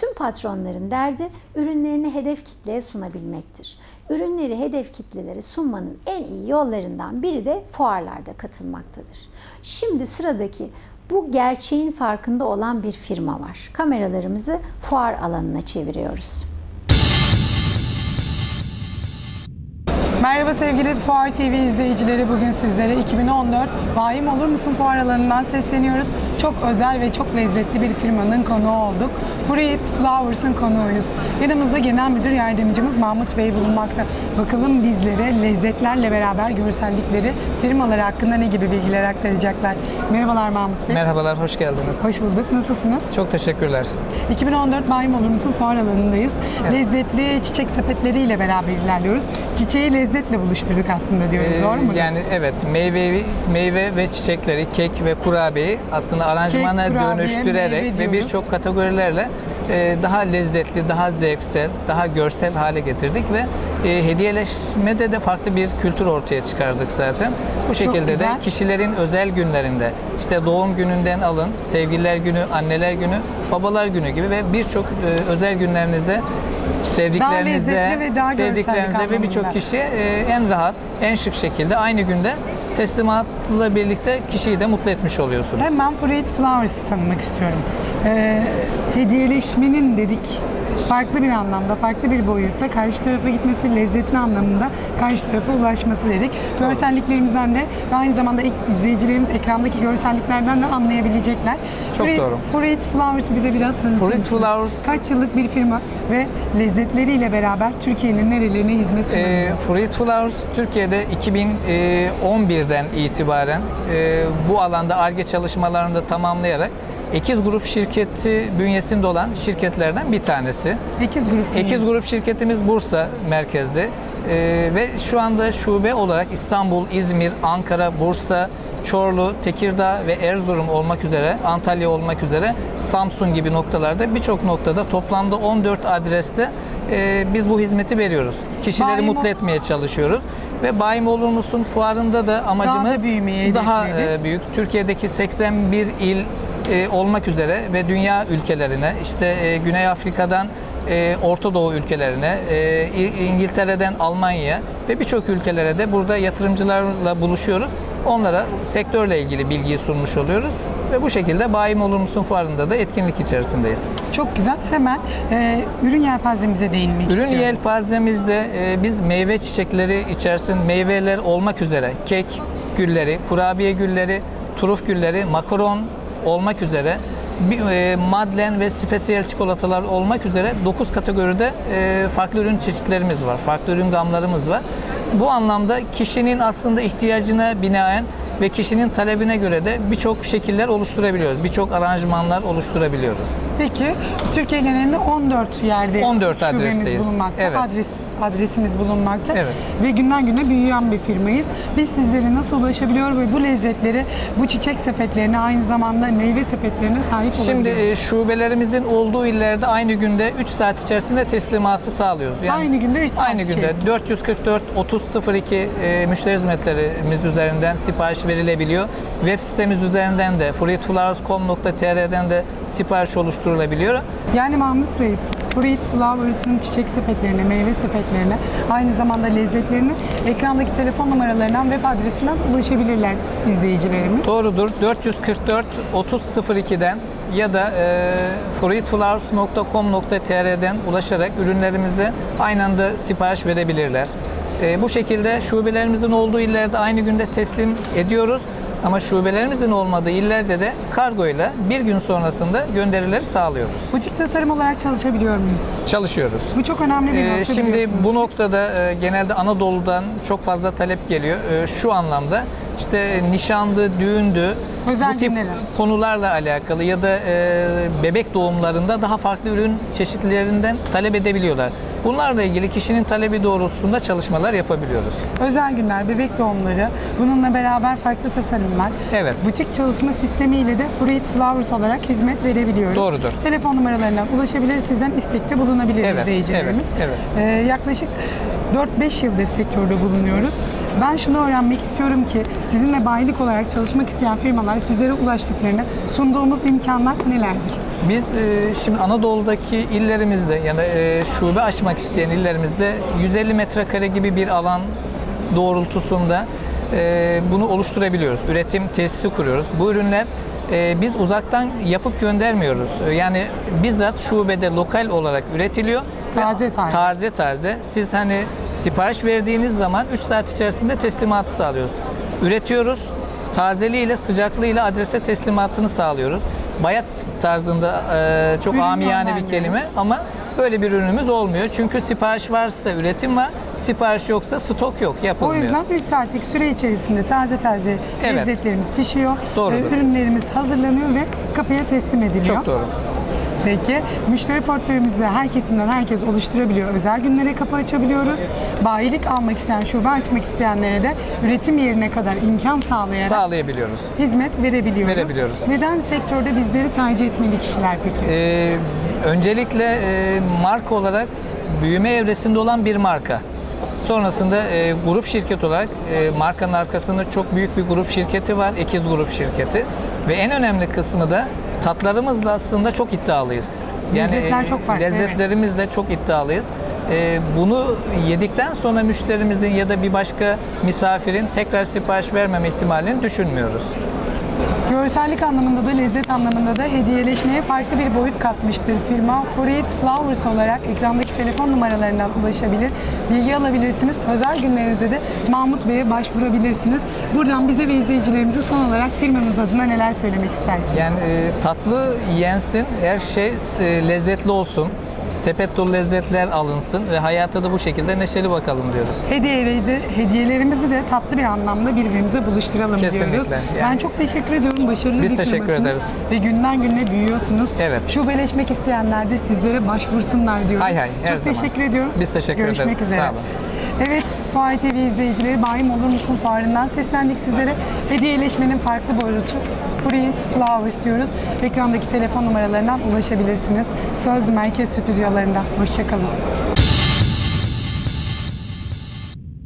Tüm patronların derdi ürünlerini hedef kitleye sunabilmektir. Ürünleri hedef kitlelere sunmanın en iyi yollarından biri de fuarlarda katılmaktadır. Şimdi sıradaki bu gerçeğin farkında olan bir firma var. Kameralarımızı fuar alanına çeviriyoruz. Merhaba sevgili Fuar TV izleyicileri. Bugün sizlere 2014 Vahim Olur Musun Fuar alanından sesleniyoruz. Çok özel ve çok lezzetli bir firmanın konuğu olduk. Fruit Flowers'ın konuğuyuz. Yanımızda Genel Müdür Yardımcımız Mahmut Bey bulunmakta. Bakalım bizlere lezzetlerle beraber görsellikleri, firmaları hakkında ne gibi bilgiler aktaracaklar. Merhabalar Mahmut Bey. Merhabalar, hoş geldiniz. Hoş bulduk. Nasılsınız? Çok teşekkürler. 2014 Vahim Olur Musun Fuar alanındayız. Evet. Lezzetli çiçek sepetleriyle beraber ilerliyoruz. Çiçeği lezzetle buluşturduk aslında diyoruz. Ee, Doğru mu? Yani evet, meyve meyve ve çiçekleri, kek ve kurabiyeyi aslında aranjmana Kek, kurabiye, dönüştürerek ve birçok kategorilerle e, daha lezzetli, daha zevksel, daha görsel hale getirdik ve e, hediyeleşmede de farklı bir kültür ortaya çıkardık zaten. Bu şekilde de kişilerin özel günlerinde, işte doğum gününden alın, sevgililer günü, anneler günü, babalar günü gibi ve birçok e, özel günlerinizde sevdiklerinizde, lezzetli ve ve birçok kişi e, en rahat, en şık şekilde aynı günde teslimatla birlikte kişiyi de mutlu etmiş oluyorsunuz. Hemen Fruit Flowers'ı tanımak istiyorum. Ee, hediyeleşmenin dedik farklı bir anlamda, farklı bir boyutta karşı tarafa gitmesi, lezzetli anlamında karşı tarafa ulaşması dedik. Görselliklerimizden de ve aynı zamanda izleyicilerimiz ekrandaki görselliklerden de anlayabilecekler. Çok Fruit, doğru. Fruit Flowers'ı bize biraz tanıtır Fruit mısınız? Flowers- Kaç yıllık bir firma ve lezzetleriyle beraber Türkiye'nin nerelerine hizmet sunuyor? E, Fruit Flowers Türkiye'de 2011'den itibaren e, bu alanda ARGE çalışmalarını da tamamlayarak Ekiz Grup şirketi bünyesinde olan şirketlerden bir tanesi. Ekiz Grup. Ekiz. Grup şirketimiz Bursa merkezde Ee, ve şu anda şube olarak İstanbul, İzmir, Ankara, Bursa, Çorlu, Tekirdağ ve Erzurum olmak üzere, Antalya olmak üzere Samsun gibi noktalarda birçok noktada toplamda 14 adreste e, biz bu hizmeti veriyoruz. Kişileri Bayim- mutlu etmeye çalışıyoruz ve Bayim Olur Musun fuarında da amacımız daha hedefledik. e, büyük. Türkiye'deki 81 il e, olmak üzere ve dünya ülkelerine işte e, Güney Afrika'dan e, Orta Doğu ülkelerine, e, İngiltere'den Almanya ve birçok ülkelere de burada yatırımcılarla buluşuyoruz. Onlara sektörle ilgili bilgiyi sunmuş oluyoruz ve bu şekilde Bayim Olur Musun fuarında da etkinlik içerisindeyiz. Çok güzel. Hemen e, ürün yelpazemize değinmek Ürün istiyorum. yelpazemizde e, biz meyve çiçekleri içerisinde meyveler olmak üzere kek gülleri, kurabiye gülleri, turuf gülleri, makaron olmak üzere e, madlen ve spesiyel çikolatalar olmak üzere 9 kategoride e, farklı ürün çeşitlerimiz var. Farklı ürün gamlarımız var. Bu anlamda kişinin aslında ihtiyacına binaen ve kişinin talebine göre de birçok şekiller oluşturabiliyoruz. Birçok aranjmanlar oluşturabiliyoruz. Peki Türkiye genelinde 14 yerde 14 şubemiz adresteyiz. bulunmakta. Evet. Adres adresimiz bulunmakta. Evet. Ve günden güne büyüyen bir firmayız. Biz sizlere nasıl ulaşabiliyor ve bu lezzetleri, bu çiçek sepetlerine aynı zamanda meyve sepetlerine sahip Şimdi olabiliyoruz? e, şubelerimizin olduğu illerde aynı günde 3 saat içerisinde teslimatı sağlıyoruz. Aynı günde üç saat Aynı günde içerisinde. 444 3002 e, müşteri hizmetlerimiz üzerinden sipariş verilebiliyor. Web sitemiz üzerinden de fruitflowers.com.tr'den de sipariş oluşturulabiliyor. Yani Mahmut Bey, Fruit Flowers'ın çiçek sepetlerine, meyve sepetlerine, aynı zamanda lezzetlerine ekrandaki telefon numaralarından, web adresinden ulaşabilirler izleyicilerimiz. Doğrudur. 444 3002'den ya da e, fruitflowers.com.tr'den ulaşarak ürünlerimizi aynı anda sipariş verebilirler. E, bu şekilde şubelerimizin olduğu illerde aynı günde teslim ediyoruz. Ama şubelerimizin olmadığı illerde de kargoyla bir gün sonrasında gönderileri sağlıyoruz. Butik tasarım olarak çalışabiliyor muyuz? Çalışıyoruz. Bu çok önemli bir Ee, nokta şimdi biliyorsunuz. bu noktada e, genelde Anadolu'dan çok fazla talep geliyor. E, şu anlamda işte nişandı, düğündü, Özel bu tip günlere. konularla alakalı ya da e, bebek doğumlarında daha farklı ürün çeşitlerinden talep edebiliyorlar. Bunlarla ilgili kişinin talebi doğrultusunda çalışmalar yapabiliyoruz. Özel günler, bebek doğumları, bununla beraber farklı tasarımlar. Evet. Butik çalışma sistemiyle de Fruit Flowers olarak hizmet verebiliyoruz. Doğrudur. Telefon numaralarından ulaşabilir, sizden istekte bulunabilir Evet, izleyicilerimiz. evet, Ee, yaklaşık 4-5 yıldır sektörde bulunuyoruz. Ben şunu öğrenmek istiyorum ki sizinle bayilik olarak çalışmak isteyen firmalar sizlere ulaştıklarını sunduğumuz imkanlar nelerdir? Biz e, şimdi Anadolu'daki illerimizde yani e, şube açmak isteyen illerimizde 150 metrekare gibi bir alan doğrultusunda e, bunu oluşturabiliyoruz. Üretim tesisi kuruyoruz. Bu ürünler biz uzaktan yapıp göndermiyoruz. Yani bizzat şubede lokal olarak üretiliyor. Taze taze. Taze taze. Siz hani sipariş verdiğiniz zaman 3 saat içerisinde teslimatı sağlıyoruz. Üretiyoruz. Tazeliğiyle, sıcaklığıyla adrese teslimatını sağlıyoruz. Bayat tarzında e, çok Ürün amiyane bir kelime ama böyle bir ürünümüz olmuyor. Çünkü sipariş varsa üretim var, sipariş yoksa stok yok, O yapılmıyor. yüzden 3 saatlik süre içerisinde taze taze Evet. lezzetlerimiz pişiyor. Doğrudur. Ürünlerimiz hazırlanıyor ve kapıya teslim ediliyor. Çok doğru. Peki müşteri portföyümüzde her kesimden herkes oluşturabiliyor. Özel günlere kapı açabiliyoruz. Bayilik almak isteyen, şube açmak isteyenlere de üretim yerine kadar imkan sağlayarak Sağlayabiliyoruz. hizmet verebiliyoruz. Verebiliyoruz. Neden sektörde bizleri tercih etmeli kişiler peki? Ee, öncelikle e, marka olarak büyüme evresinde olan bir marka. Sonrasında e, grup şirket olarak e, markanın arkasında çok büyük bir grup şirketi var, ikiz grup şirketi. Ve en önemli kısmı da tatlarımızla aslında çok iddialıyız. Lezzetler çok farklı. Lezzetlerimizle çok iddialıyız. E, bunu yedikten sonra müşterimizin ya da bir başka misafirin tekrar sipariş vermeme ihtimalini düşünmüyoruz. Görsellik anlamında da lezzet anlamında da hediyeleşmeye farklı bir boyut katmıştır firma. Fruit Flowers olarak ekrandaki telefon numaralarından ulaşabilir, bilgi alabilirsiniz. Özel günlerinizde de Mahmut Bey'e başvurabilirsiniz. Buradan bize ve izleyicilerimize son olarak firmamız adına neler söylemek istersiniz? Yani e, tatlı yensin, her şey e, lezzetli olsun. Sepet dolu lezzetler alınsın ve hayata da bu şekilde neşeli bakalım diyoruz. Hediyeleri de, hediyelerimizi de tatlı bir anlamda birbirimize buluşturalım Kesinlikle, diyoruz. yani. Ben çok teşekkür ediyorum. Başarılı Biz bir teşekkür ederiz. Ve günden güne büyüyorsunuz. Evet. Şubeleşmek isteyenler de sizlere başvursunlar diyorum. Hay hay, her çok zaman. teşekkür ediyorum. Biz teşekkür Görüşmek ederiz. üzere. Sağ olun. Evet, Fuar TV izleyicileri Bayim Olur Musun Fuarı'ndan seslendik sizlere. Hediyeleşmenin farklı boyutu Fruit Flowers diyoruz. Ekrandaki telefon numaralarından ulaşabilirsiniz. Söz Merkez Stüdyolarında. Hoşçakalın.